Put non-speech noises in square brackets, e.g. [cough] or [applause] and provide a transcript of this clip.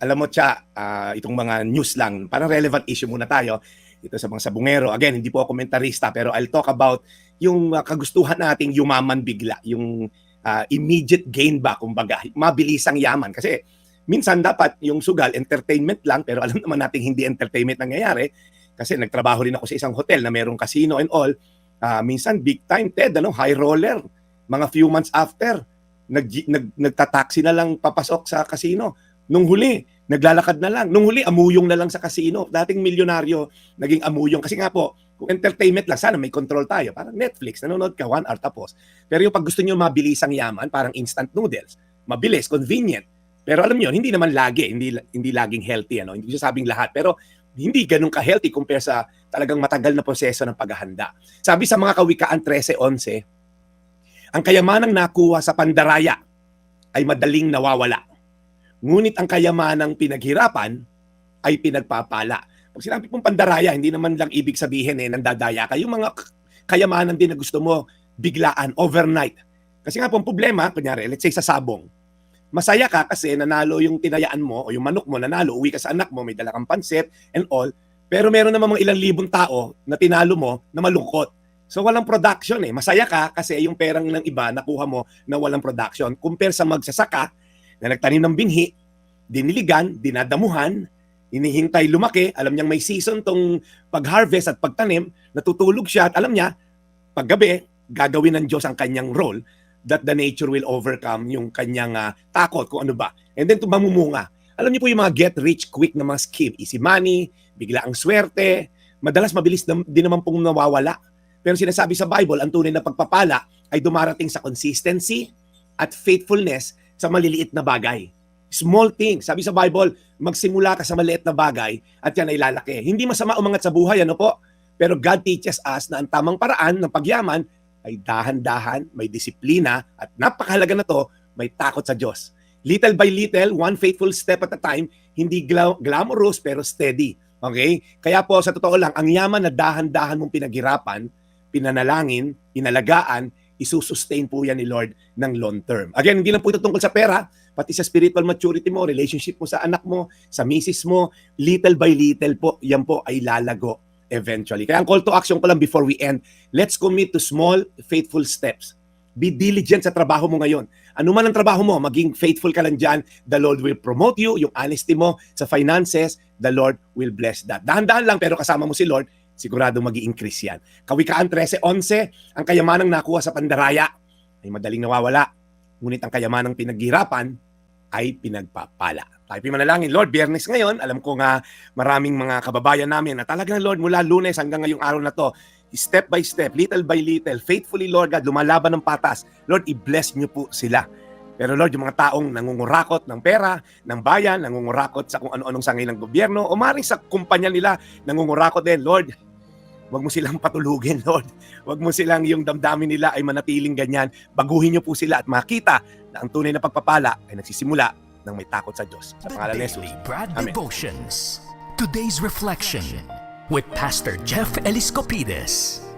alam mo siya, ah, itong mga news lang, parang relevant issue muna tayo dito sa mga sabungero. Again, hindi po ako komentarista pero I'll talk about yung ah, kagustuhan nating yumaman bigla, yung ah, immediate gain ba, kumbaga, mabilisang yaman. Kasi minsan dapat yung sugal, entertainment lang, pero alam naman natin hindi entertainment nangyayari. Kasi nagtrabaho rin ako sa isang hotel na merong casino and all. Ah, minsan big time, Ted, ano, high roller. Mga few months after, nag, nag, nagtataxi na lang papasok sa casino. Nung huli, naglalakad na lang. Nung huli, amuyong na lang sa casino. Dating milyonaryo, naging amuyong. Kasi nga po, kung entertainment lang, sana may control tayo. Parang Netflix, nanonood ka, one hour tapos. Pero yung pag gusto nyo mabilisang yaman, parang instant noodles. Mabilis, convenient. Pero alam nyo, hindi naman lagi, hindi, hindi laging healthy. Ano? Hindi ko sabing lahat. Pero hindi ganun ka-healthy compare sa talagang matagal na proseso ng paghahanda. Sabi sa mga kawikaan 13.11, ang kayamanang nakuha sa pandaraya ay madaling nawawala. Ngunit ang kayamanang pinaghirapan ay pinagpapala. Pag sinabi pong pandaraya, hindi naman lang ibig sabihin eh, nandadaya ka. Yung mga kayamanan din na gusto mo biglaan, overnight. Kasi nga pong problema, kunyari, let's say sa sabong, masaya ka kasi nanalo yung tinayaan mo o yung manok mo, nanalo, uwi ka sa anak mo, may dala kang pansit and all, pero meron naman mga ilang libong tao na tinalo mo na malungkot. So walang production eh. Masaya ka kasi yung perang ng iba nakuha mo na walang production. Compare sa magsasaka na nagtanim ng binhi, diniligan, dinadamuhan, inihintay lumaki, alam niyang may season tong pag-harvest at pagtanim, natutulog siya at alam niya, paggabi, gagawin ng Diyos ang kanyang role that the nature will overcome yung kanyang ah, takot kung ano ba. And then tumamumunga. Alam niyo po yung mga get rich quick na mga scheme, easy money, bigla ang swerte, madalas mabilis na, din naman pong nawawala. Pero sinasabi sa Bible, ang tunay na pagpapala ay dumarating sa consistency at faithfulness sa maliliit na bagay. Small things. Sabi sa Bible, magsimula ka sa maliit na bagay at yan ay lalaki. Hindi masama umangat sa buhay, ano po? Pero God teaches us na ang tamang paraan ng pagyaman ay dahan-dahan, may disiplina, at napakahalaga na to, may takot sa Diyos. Little by little, one faithful step at a time, hindi gla- glamorous pero steady. Okay? Kaya po, sa totoo lang, ang yaman na dahan-dahan mong pinaghirapan, pinanalangin, inalagaan, isusustain po yan ni Lord ng long term. Again, hindi lang po ito tungkol sa pera, pati sa spiritual maturity mo, relationship mo sa anak mo, sa misis mo, little by little po, yan po ay lalago eventually. Kaya ang call to action ko lang before we end, let's commit to small, faithful steps. Be diligent sa trabaho mo ngayon. Ano man ang trabaho mo, maging faithful ka lang dyan, the Lord will promote you, yung honesty mo sa finances, the Lord will bless that. Dahan-dahan lang, pero kasama mo si Lord, sigurado mag increase yan. Kawikaan 13.11, ang kayamanang nakuha sa pandaraya ay madaling nawawala. Ngunit ang kayamanang pinaghirapan ay pinagpapala. Tayo manalangin, Lord, biyernes ngayon, alam ko nga maraming mga kababayan namin na talagang Lord, mula lunes hanggang ngayong araw na to, step by step, little by little, faithfully, Lord God, lumalaban ng patas. Lord, i-bless niyo po sila. Pero Lord, yung mga taong nangungurakot ng pera, ng bayan, nangungurakot sa kung ano-anong sangay ng gobyerno, o maaaring sa kumpanya nila, nangungurakot din, Lord, Huwag mo silang patulugin, [laughs] Lord. Huwag mo silang yung damdamin nila ay manatiling ganyan. Baguhin niyo po sila at makita na ang tunay na pagpapala ay nagsisimula ng may takot sa Diyos. Sa pangalan ni Jesus. Amen. Devotions. Today's Reflection with Pastor Jeff Eliscopides.